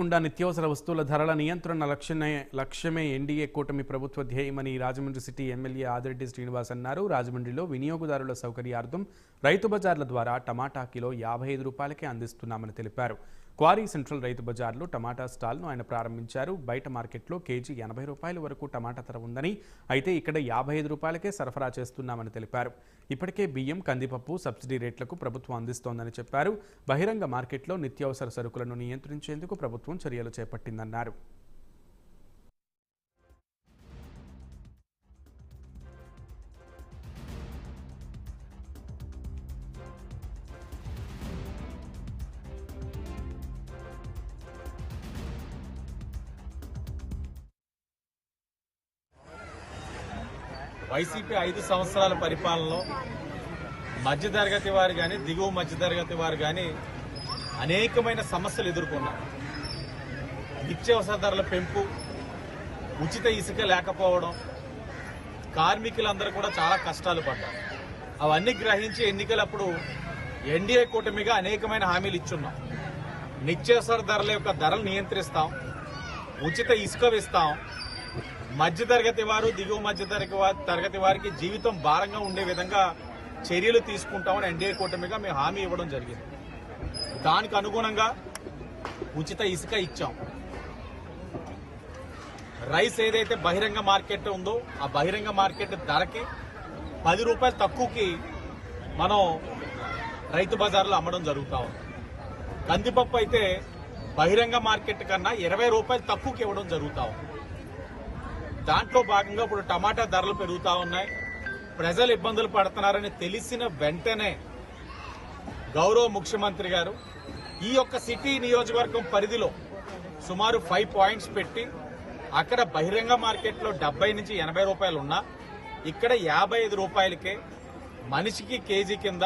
కుండా నిత్యావసర వస్తువుల ధరల నియంత్రణ లక్ష్యమే లక్ష్యమే ఎన్డీఏ కూటమి ప్రభుత్వ ధ్యేయమని రాజమండ్రి సిటీ ఎమ్మెల్యే ఆదిరెడ్డి శ్రీనివాస్ అన్నారు. రాజమండ్రిలో వినియోగదారుల సౌకర్యార్థం రైతు బజార్ల ద్వారా టమాటా కిలో యాభై ఐదు రూపాయలకే అందిస్తున్నామని తెలిపారు. క్వారీ సెంట్రల్ రైతు బజార్లో టమాటా స్టాల్ను ఆయన ప్రారంభించారు. బయట మార్కెట్లో కేజీ ఎనభై రూపాయల వరకు టమాటా ధర ఉందని అయితే ఇక్కడ యాభై ఐదు రూపాయలకే సరఫరా చేస్తున్నామని తెలిపారు. ఇప్పటికే బియ్యం కందిపప్పు సబ్సిడీ రేట్లకు ప్రభుత్వం అందిస్తోందని చెప్పారు. బహిరంగ మార్కెట్లో నిత్యావసర సరుకులను నియంత్రించేందుకు ప్రభుత్వం చర్యలు చేపట్టిందన్నారు. వైసీపీ ఐదు సంవత్సరాల పరిపాలనలో మధ్యతరగతి వారు కానీ దిగువ మధ్యతరగతి వారు కానీ అనేకమైన సమస్యలు ఎదుర్కొన్నారు. నిత్యావసర ధరల పెంపు ఉచిత ఇసుక లేకపోవడం కార్మికులందరూ కూడా చాలా కష్టాలు పడ్డారు. అవన్నీ గ్రహించి ఎన్నికలప్పుడు ఎన్డీఏ కూటమిగా అనేకమైన హామీలు ఇచ్చున్నాం. నిత్యావసర ధరల యొక్క ధరలు నియంత్రిస్తాం ఉచిత ఇసుక ఇస్తాం మధ్యతరగతి వారు దిగువ మధ్యతరగతి వారి తరగతి వారికి జీవితం భారంగా ఉండే విధంగా చర్యలు తీసుకుంటామని ఎన్డీఏ కూటమిగా మేము హామీ ఇవ్వడం జరిగింది. దానికి అనుగుణంగా ఉచిత ఇసుక ఇచ్చాం. రైస్ ఏదైతే బహిరంగ మార్కెట్ ఉందో ఆ బహిరంగ మార్కెట్ ధరకి పది రూపాయలు తక్కువకి మనం రైతు బజార్లో అమ్మడం జరుగుతా ఉంది. కందిపప్పు అయితే బహిరంగ మార్కెట్ కన్నా ఇరవై రూపాయలు తక్కువకి ఇవ్వడం జరుగుతా ఉంది. దాంట్లో భాగంగా ఇప్పుడు టమాటా ధరలు పెరుగుతా ఉన్నాయి. ప్రజలు ఇబ్బందులు పడుతున్నారని తెలిసిన వెంటనే గౌరవ ముఖ్యమంత్రి గారు ఈ యొక్క సిటీ నియోజకవర్గం పరిధిలో సుమారు ఫైవ్ పాయింట్స్ పెట్టి అక్కడ బహిరంగ మార్కెట్లో డెబ్బై నుంచి ఎనభై రూపాయలు ఉన్నా ఇక్కడ యాభై ఐదు రూపాయలకే మనిషికి కేజీ కింద